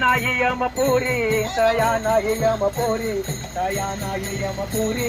नाही यमपुरी तया नाही यमपुरी तया नाही यमपुरी.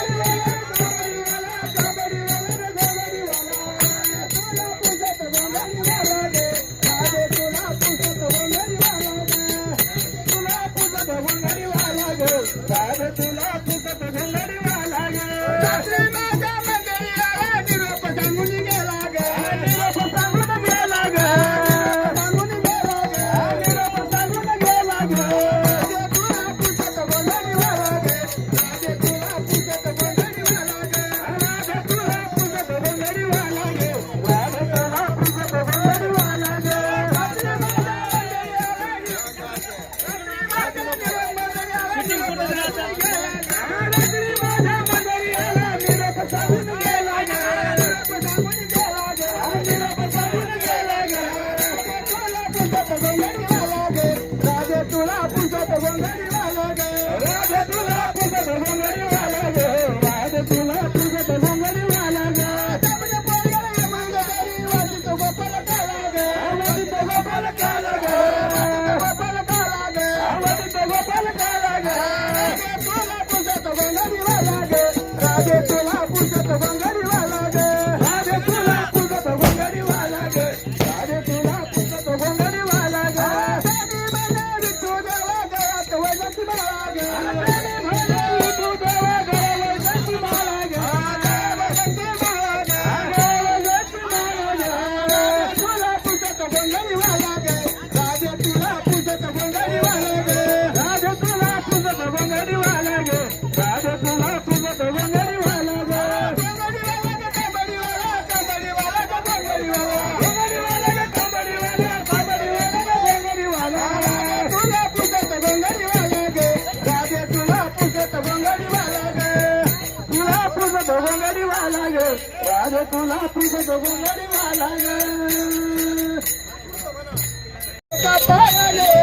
अग तुला तुझं बघून वाला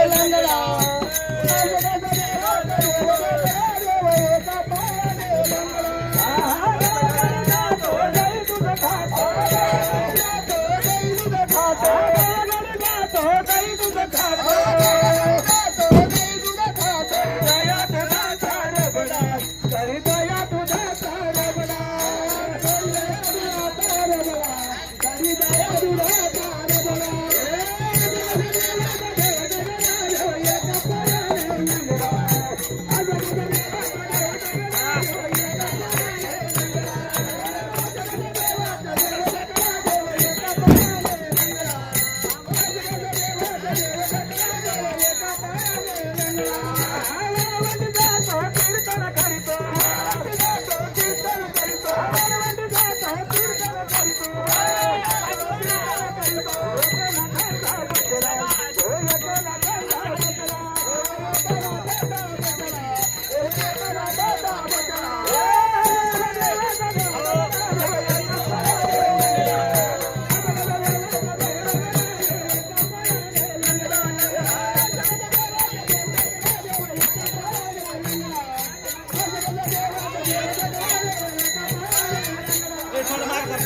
लंगडा. Thank you.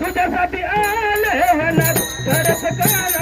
तुझ्यासाठी आले होणार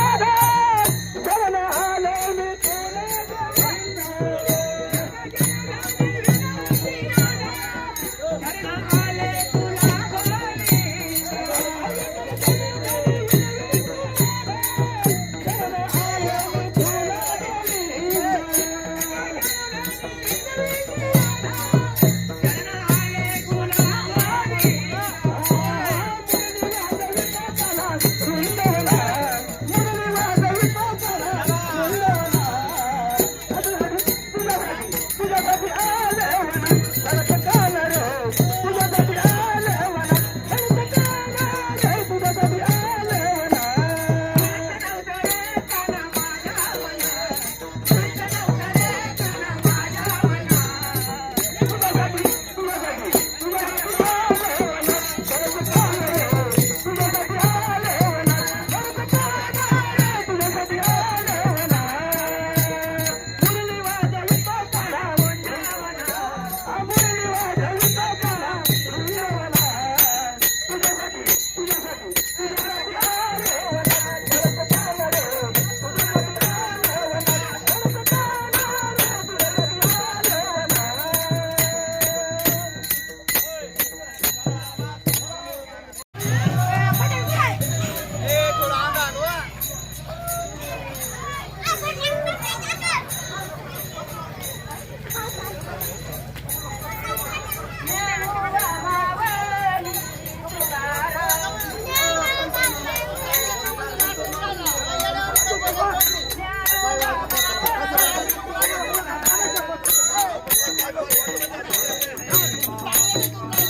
Gracias.